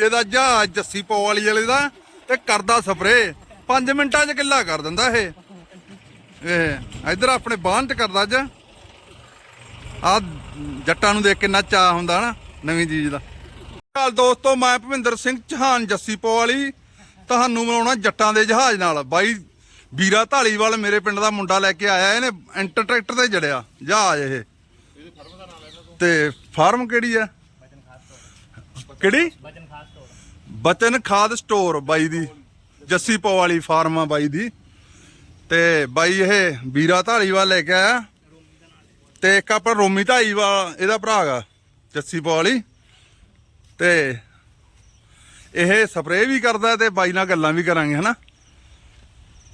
ਇਹਦਾ ਜਹਾਜ਼ ਜੱਸੀ ਪੋ ਵਾਲੀ ਵਾਲੇ ਦਾ ਤੇ ਕਰਦਾ ਸਪਰੇ 5 ਮਿੰਟਾਂ 'ਚ ਕਿੱਲਾ ਕਰ ਦਿੰਦਾ ਇਹ। ਇਹ, ਇਧਰ ਆਪਣੇ ਬਾਹਨ 'ਚ ਕਰਦਾ ਅੱਜ। ਆ ਜੱਟਾਂ ਨੂੰ ਦੇਖ ਕਿੰਨਾ ਚਾਹ ਹੁੰਦਾ ਨਾ, ਨਵੀਂ ਚੀਜ਼ ਦਾ। ਹਾਲ ਦੋਸਤੋ, ਮੈਂ ਭਵਿੰਦਰ ਸਿੰਘ ਚੌਹਾਨ ਜੱਸੀ ਪੋ ਵਾਲੀ। ਤੁਹਾਨੂੰ ਮਿਲਾਉਣਾ ਜੱਟਾਂ ਦੇ ਜਹਾਜ਼ ਨਾਲ। ਬਾਈ ਵੀਰਾ ਢਾਲੀਵਾਲ ਮੇਰੇ ਪਿੰਡ ਦਾ ਮੁੰਡਾ ਲੈ ਕੇ ਆਇਆ, ਇਹਨੇ ਇੰਟਰ ਟਰੈਕਟਰ ਤੇ ਜੜਿਆ ਜਹਾਜ਼ ਇਹ। ਤੇ ਫਾਰਮ ਕਿਹੜੀ ਆ? ਕਿਹੜੀ? ਬਚਨ ਖਾਦ ਸਟੋਰ ਬਾਈ ਦੀ, ਜੱਸੀ ਪੋ ਵਾਲੀ ਫਾਰਮ ਆ ਬਾਈ ਦੀ। ਤੇ ਬਾਈ ਇਹ ਵੀਰਾ ਧਾਲੀਵਾਲ ਲੈ ਕੇ ਆਇਆ। ਤੇ ਇੱਕ ਆਪਣਾ ਰੋਮੀ ਢਾਲੀਵਾਲ ਇਹਦਾ ਭਰਾ ਹੈਗਾ, ਜੱਸੀ ਪੋ ਵਾਲੀ। ਤੇ ਇਹ ਸਪਰੇਅ ਵੀ ਕਰਦਾ ਤੇ ਬਾਈ ਨਾਲ ਗੱਲਾਂ ਵੀ ਕਰਾਂਗੇ, ਹਨਾ?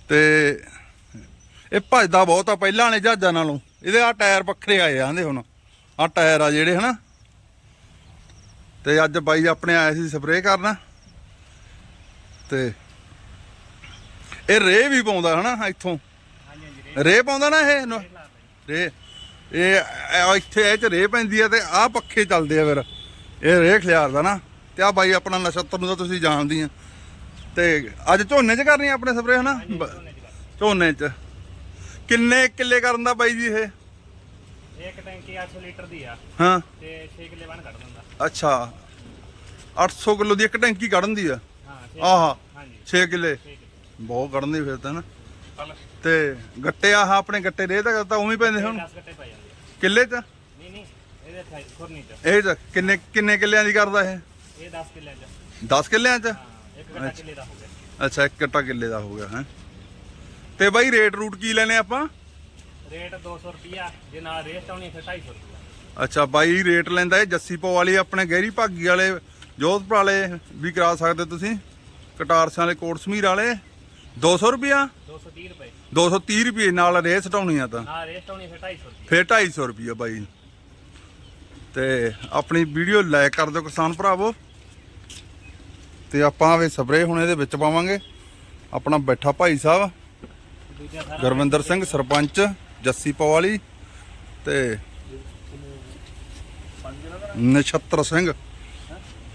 ਤੇ ਇਹ ਭੱਜਦਾ ਬਹੁਤ ਆ, ਪਹਿਲਾਂ ਵਾਲੇ ਜਹਾਜ਼ਾਂ ਨਾਲੋਂ। ਇਹਦੇ ਆ ਟਾਇਰ ਵੱਖਰੇ ਆਏ ਆਂਦੇ ਹੁਣ। ਆ ਟਾਇਰ ਆ ਜਿਹੜੇ, ਹਨਾ? ਤੇ ਅੱਜ ਬਾਈ ਆਪਣੇ ਆਏ ਸੀ ਸਪਰੇਅ ਕਰਨਾ। ਤੇ ਇਹ ਰੇ ਵੀ ਪਾਉਂਦਾ ਹਨਾ ਇੱਥੋਂ। ਰੇ ਪਾਉਂਦਾ ਨਾ ਇਹ? ਰੇ। ਇਹ ਇੱਥੇ ਇਹ ਚ ਰੇ ਪੈਂਦੀ ਆ ਤੇ ਆਹ ਪੱਖੇ ਚੱਲਦੇ ਆ ਫਿਰ। ਇਹ ਰੇ ਖਿਲਾਰਦਾ ਨਾ। ਤੇ ਆ ਬਾਈ ਆਪਣਾ ਨਛੱਤਰ ਨੂੰ ਤਾਂ ਤੁਸੀਂ ਜਾਣਦੀ ਆ। ਤੇ ਅੱਜ ਝੋਨੇ 'ਚ ਕਰਨੀ ਆ ਆਪਣੇ ਸਪਰੇਅ ਹਨਾ? ਝੋਨੇ 'ਚ ਕਿੰਨੇ ਕਿੱਲੇ ਕਰਨ ਦਾ ਬਾਈ ਜੀ ਇਹ? ਇੱਕ ਟੈਂਕੀ 800 ਲੀਟਰ ਦੀ ਆ। ਹਾਂ। ਤੇ 6 ਕਿੱਲੇ ਬਣ ਕੱਢ ਦਿੰਦਾ। ਅੱਛਾ। 800 ਕਿਲੋ ਦੀ ਇੱਕ ਟੈਂਕੀ ਕੱਢਣ ਦੀ ਆ। ਆਹਾ ਹਾਂਜੀ। 6 ਕਿੱਲੇ। ਬਹੁਤ ਦੀ ਫਿਰ ਤਾਂ ਨਾ। ਤੇ ਗੱਟੇ ਆਹ ਆਪਣੇ ਗੱਟੇ ਰੇ ਤਾਂ ਤਾਂ ਉਵੇਂ ਹੀ ਪੈਂਦੇ ਹੁਣ। 10 ਗੱਟੇ ਪੈ ਜਾਂਦੇ ਆ। ਕਿੱਲੇ 'ਚ? ਨਹੀਂ ਨਹੀਂ ਇਹਦੇ ਥਾਈ ਖੁਰਨੀ ਚ। ਇਹ 'ਚ ਕਿੰਨੇ ਕਿੰਨੇ ਕਿੱਲਿਆਂ ਦੀ ਕਰਦਾ ਇਹ? ਇਹ 10 ਕਿੱਲੇ ਚ। 10 ਕਿੱਲਿਆਂ 'ਚ? ਹਾਂ ਇੱਕ ਗੱਟਾ ਕਿੱਲੇ ਦਾ ਹੋ ਗਿਆ। ਅੱਛਾ ਇੱਕ ਕੱਟਾ ਕਿੱਲੇ ਦਾ ਹੋ ਗਿਆ ਹੈ। ਤੇ ਬਾਈ ਰੇਟ ਰੂਟ ਕੀ ਲੈਨੇ ਆਪਾਂ? ਰੇਟ 200 ਰੁਪਿਆ ਜੇ ਨਾਲ ਰੇਸ ਆਉਣੀ ਫਿਰ 250 ਰੁਪਿਆ ਅੱਛਾ ਬਾਈ ਰੇਟ ਲੈਂਦਾ ਇਹ ਜੱਸੀ ਪੋ ਵਾਲੀ ਆਪਣੇ ਗਹਿਰੀ ਭਾਗੀ ਵਾਲੇ ਜੋਧਪੁਰ ਵਾਲੇ ਵੀ ਕਰਾ ਸਕਦੇ ਤੁਸੀਂ? ਕਟਾਰਸਾਂ ਵਾਲੇ ਕੋਟ ਸਮੀਰ ਵਾਲੇ 200 ਰੁਪਿਆ 230 ਰੁਪਏ। 230 ਰੁਪਏ ਨਾਲ ਰੇਸ ਹਟਾਉਣੀ ਆ ਤਾਂ। ਨਾਲ ਰੇਸ ਆਉਣੀ ਫਿਰ 250 ਰੁਪਏ ਫਿਰ 250 ਰੁਪਏ ਬਾਈ। ਤੇ ਆਪਣੀ ਵੀਡੀਓ ਲਾਈਕ ਕਰ ਦਿਓ ਕਿਸਾਨ ਭਰਾਵੋ। ਤੇ ਆਪਾਂ ਵੇ ਸਪਰੇ ਹੁਣ ਇਹਦੇ ਵਿੱਚ ਪਾਵਾਂਗੇ। ਆਪਣਾ ਬੈਠਾ ਭਾਈ ਸਾਹਿਬ ਗੁਰਵਿੰਦਰ ਸਿੰਘ ਸਰਪੰਚ ਜੱਸੀ ਪਵਾਲੀ ਤੇ ਨਛੱਤਰ ਸਿੰਘ।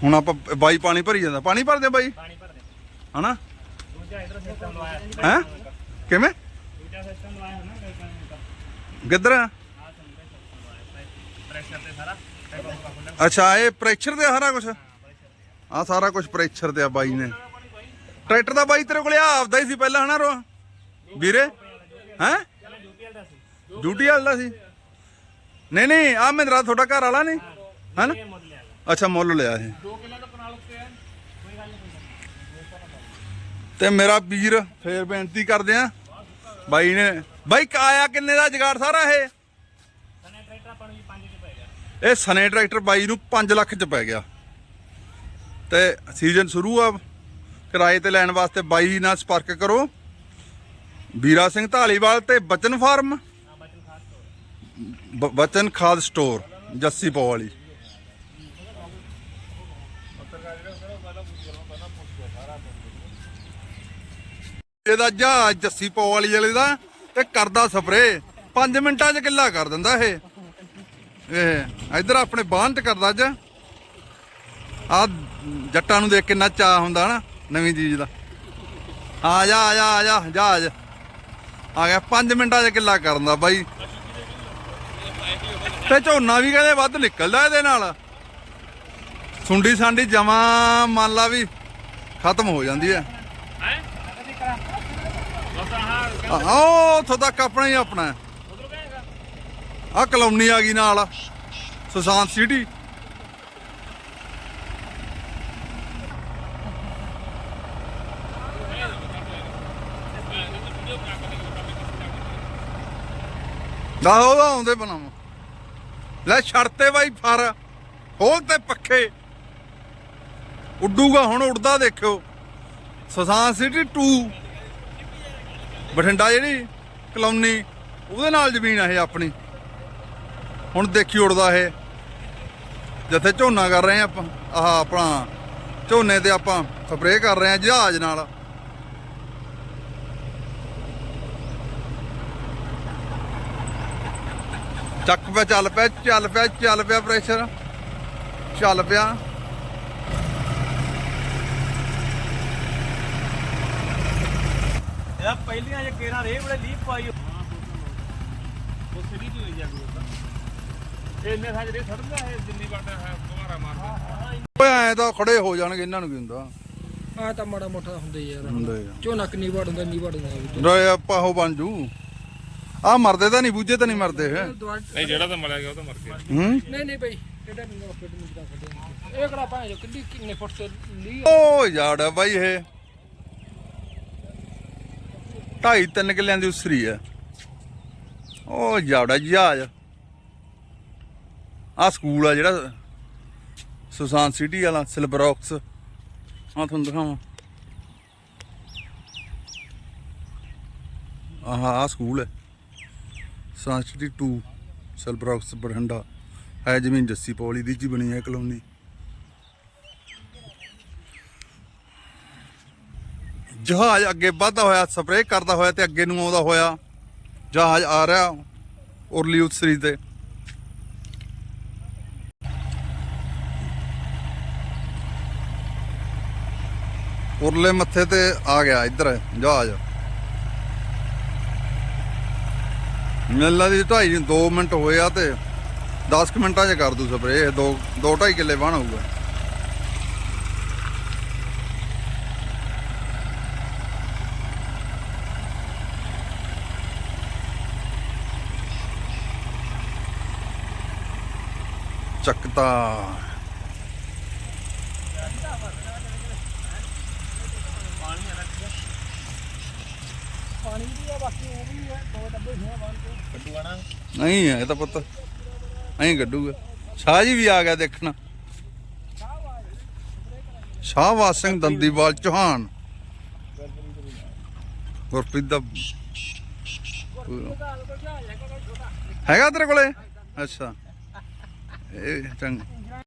ਹੁਣ ਆਪਾਂ ਬਾਈ ਪਾਣੀ ਭਰੀ ਜਾਂਦਾ। ਪਾਣੀ ਭਰਦੇ ਬਾਈ। ਪਾਣੀ ਹਨਾ? ਹੈ? ਕਿਵੇਂ? ਕਿੱਧਰ ਅੱਛਾ, ਇਹ ਪ੍ਰੈਸ਼ਰ ਤੇ ਸਾਰਾ ਕੁਝ ਆ ਸਾਰਾ ਕੁਝ ਪ੍ਰੈਸ਼ਰ ਤੇ ਆ ਬਾਈ ਨੇ। ਟਰੈਕਟਰ ਦਾ ਬਾਈ ਤੇਰੇ ਕੋਲੇ ਆ, ਆਪਦਾ ਹੀ ਸੀ ਪਹਿਲਾਂ, ਹਨਾ ਰੋ ਵੀਰੇ? ਹੈ? ਡਿਊਟੀ ਸੀ ਵਾਲਾ ਸੀ? ਨਹੀਂ ਨਹੀਂ, ਆ ਮਹਿੰਦਰਾ ਤੁਹਾਡਾ ਘਰ ਵਾਲਾ ਨਹੀਂ? ਹਨ? ਅੱਛਾ, ਮੁੱਲ ਲਿਆ ਇਹ। 2 ਕਿਲੋ ਦਾ ਕਨਾਲ ਉੱਤੇ ਹੈ ਕੋਈ ਗੱਲ ਨਹੀਂ ਤੇ ਮੇਰਾ ਵੀਰ ਫੇਰ ਬੇਨਤੀ ਕਰਦੇ ਆ। ਬਾਈ ਨੇ ਬਾਈ ਆਇਆ ਕਿੰਨੇ ਦਾ ਜਗਾੜ ਸਾਰਾ ਇਹ? ਸਨੇ ਟਰੈਕਟਰ ਆਪਾਂ ਨੂੰ 5 ਚ ਪੈ ਗਿਆ ਇਹ ਸਨੇ ਟਰੈਕਟਰ ਬਾਈ ਨੂੰ 5 ਲੱਖ ਚ ਪੈ ਗਿਆ। ਤੇ ਸੀਜ਼ਨ ਸ਼ੁਰੂ ਆ। ਕਿਰਾਏ ਤੇ ਲੈਣ ਵਾਸਤੇ ਬਾਈ ਨਾਲ ਸੰਪਰਕ ਕਰੋ। ਵੀਰਾ ਸਿੰਘ ਢਾਲੀਵਾਲ ਤੇ ਬਚਨ ਫਾਰਮ। ਬਚਨ ਬਚਨ ਖਾਦ ਸਟੋਰ। ਜੱਸੀ ਪੋ ਵਾਲੀ। ਇਹਦਾ ਜਹਾਜ਼ ਜੱਸੀ ਪੋ ਵਾਲੀ ਵਾਲੇ ਦਾ ਤੇ ਕਰਦਾ ਸਪਰੇ। 5 ਮਿੰਟਾਂ 'ਚ ਕਿੱਲਾ ਕਰ ਦਿੰਦਾ ਇਹ। ਇਹ, ਇਧਰ ਆਪਣੇ ਬਾਹਨ 'ਚ ਕਰਦਾ ਅੱਜ। ਆ ਜੱਟਾਂ ਨੂੰ ਦੇਖ ਕਿੰਨਾ ਚਾਹ ਹੁੰਦਾ ਨਾ, ਨਵੀਂ ਚੀਜ਼ ਦਾ। ਆ ਜਾ ਆ ਜਾ ਆ ਜਾ, ਜਹਾਜ਼। ਆ ਗਿਆ 5 ਮਿੰਟਾਂ 'ਚ ਕਿੱਲਾ ਕਰਨ ਦਾ ਬਾਈ। ਤੇ ਝੋਨਾ ਵੀ ਕਹਿੰਦੇ ਵੱਧ ਨਿਕਲਦਾ ਇਹਦੇ ਨਾਲ। ਸੁੰਡੀ ਸਾਂਡੀ ਜਮਾ ਮੰਨ ਲਾ ਵੀ ਖਤਮ ਹੋ ਜਾਂਦੀ ਹੈ। ਹੈ? ਬਸ ਉਹ ਉੱਥੋਂ ਤੱਕ ਆਪਣਾ ਹੀ ਆਪਣਾ ਆ ਕਲੋਨੀ ਆ ਗਈ ਨਾਲ ਸੁਸ਼ਾਂਤ ਸਿਟੀ। ਦਾ ਉਹਦਾ ਆਉਂਦੇ ਬਣਾਵਾਂ। ਲੈ ਛੜਤੇ ਬਾਈ ਫਰ ਖੋਲ ਤੇ ਪੱਖੇ। ਉੱਡੂਗਾ, ਹੁਣ ਉੱਡਦਾ ਦੇਖਿਓ। ਸੁਸ਼ਾਂਤ ਸਿਟੀ 2 ਬਠਿੰਡਾ ਜਿਹੜੀ ਕਲੋਨੀ, ਉਹਦੇ ਨਾਲ ਜ਼ਮੀਨ ਆ ਇਹ ਆਪਣੀ। ਹੁਣ ਦੇਖੀ ਉੜਦਾ ਇਹ। ਜਿੱਥੇ ਝੋਨਾ ਕਰ ਰਹੇ ਆ ਆਪਾਂ, ਆਹ ਆਪਣਾ ਝੋਨੇ ਤੇ ਆਪਾਂ ਸਪਰੇਅ ਕਰ ਰਹੇ ਆ ਜਹਾਜ਼ ਨਾਲ। ਚੱਕ ਪਿਆ, ਚੱਲ ਪਿਆ ਚੱਲ ਪਿਆ ਚੱਲ ਪਿਆ ਪ੍ਰੈਸ਼ਰ ਚੱਲ ਪਿਆ। ਲੈ ਪਹਿਲੀਆਂ ਜੇ ਕੇਰਾਂ ਰੇ ਬੜੇ ਲੀਪ ਪਾਈ ਉਹ ਸਿੱਧੀ ਜੀ ਹੋਈ ਜਾਂਦੀ ਉਹ ਇਹ ਇੰਨੇ ਸਾਜਰੇ ਸੜਦਾ ਹੈ ਜਿੰਨੀ ਵੱਡਾ ਹੈ ਦੁਬਾਰਾ ਮਾਰਦਾ ਓਏ ਐ ਤਾਂ ਖੜੇ ਹੋ ਜਾਣਗੇ ਇਹਨਾਂ ਨੂੰ ਕੀ ਹੁੰਦਾ? ਆ ਤਾਂ ਮਾੜਾ ਮੋਟਾ ਹੁੰਦਾ ਹੀ ਯਾਰ ਹੁੰਦੇ ਝੋਨਾ ਕਿੰਨੀ ਵਾਰ ਹੁੰਦਾ ਨਹੀਂ ਵਾਰ ਹੁੰਦਾ ਰੋਏ ਆਪਾਂ ਉਹ ਬਣ ਜੂ। ਆ ਮਰਦੇ ਤਾਂ ਨਹੀਂ ਬੂਝੇ ਤਾਂ ਨਹੀਂ ਮਰਦੇ ਹੈ ਨਹੀਂ ਜਿਹੜਾ ਤਾਂ ਮਰਿਆ ਗਿਆ ਉਹ ਤਾਂ ਮਰ ਗਿਆ। ਹੂੰ? ਨਹੀਂ ਨਹੀਂ ਭਾਈ ਇਹਦਾ ਨਹੀਂ ਉਹ ਫਿੱਟ ਇਹ ਕਿਹੜਾ ਭਾਂ ਜੋ ਕਿੰਨੀ ਕਿੰਨੇ ਫੁੱਟ ਤੋਂ ਲੀ ਓ ਯਾਰ ਬਾਈ ਇਹ ਢਾਈ ਤਿੰਨ ਕਿੱਲਿਆਂ ਦੀ ਉਸਰੀ ਆ। ਉਹ ਜਾੜਾ ਜਹਾਜ਼। ਆ ਸਕੂਲ ਆ ਜਿਹੜਾ ਸੁਸਾਨ ਸਿਟੀ ਵਾਲਾ, ਸਿਲਬਰੌਕਸ। ਆ ਤੁਹਾਨੂੰ ਦਿਖਾਵਾਂ। ਆਹ ਆ ਸਕੂਲ ਹੈ ਸੁਸਾਨ ਸਿਟੀ 2 ਸਿਲਬਰੌਕਸ, ਬਠਿੰਡਾ। ਹੈ ਜ਼ਮੀਨ ਜੱਸੀ ਪੌਲੀ ਦੀ ਜੀ ਬਣੀ ਹੈ ਕਲੋਨੀ। ਜਹਾਜ਼ ਅੱਗੇ ਵੱਧਦਾ ਹੋਇਆ, ਸਪਰੇਅ ਕਰਦਾ ਹੋਇਆ ਤੇ ਅੱਗੇ ਨੂੰ ਆਉਂਦਾ ਹੋਇਆ ਜਹਾਜ਼ ਆ ਰਿਹਾ ਉਰਲੀ ਉਤਸਰੀ ਤੇ। ਉਰਲੇ ਮੱਥੇ ਤੇ ਆ ਗਿਆ ਇੱਧਰ ਜਹਾਜ਼। ਮੇਲਾ ਦੀ ਢਾਈ 2 ਮਿੰਟ ਹੋਏ ਆ ਤੇ 10 ਕੁ ਮਿੰਟਾਂ 'ਚ ਕਰ ਦੂ ਸਪਰੇਅ 2 2 2.5 ਕਿੱਲੇ ਵਾਹਣ ਹੋਊਗਾ। ਚੱਕਤਾ। ਪਾਣੀ ਦੀ ਆ ਬਾਕੀ ਉਹ ਵੀ ਹੈ ਦੋ ਡੱਬੇ ਸੀ ਬਾਹਰ ਤੋਂ ਕੱਢੂ ਆਣਾ ਨਹੀਂ ਹੈ ਇਹ ਤਾਂ ਪੁੱਤ, ਐਂ ਕੱਢੂਗਾ ਸ਼ਾਹ ਜੀ ਵੀ ਆ ਗਿਆ ਦੇਖਣਾ। ਸ਼ਾਹਵਾਜ ਸਿੰਘ ਦੰਦੀਵਾਲ ਚੌਹਾਨ। ਗੁਰਪ੍ਰੀਤ ਦਾ ਹੈਗਾ ਤੇਰੇ ਕੋਲੇ? ਅੱਛਾ। ਇਹ ਚੰਗਾ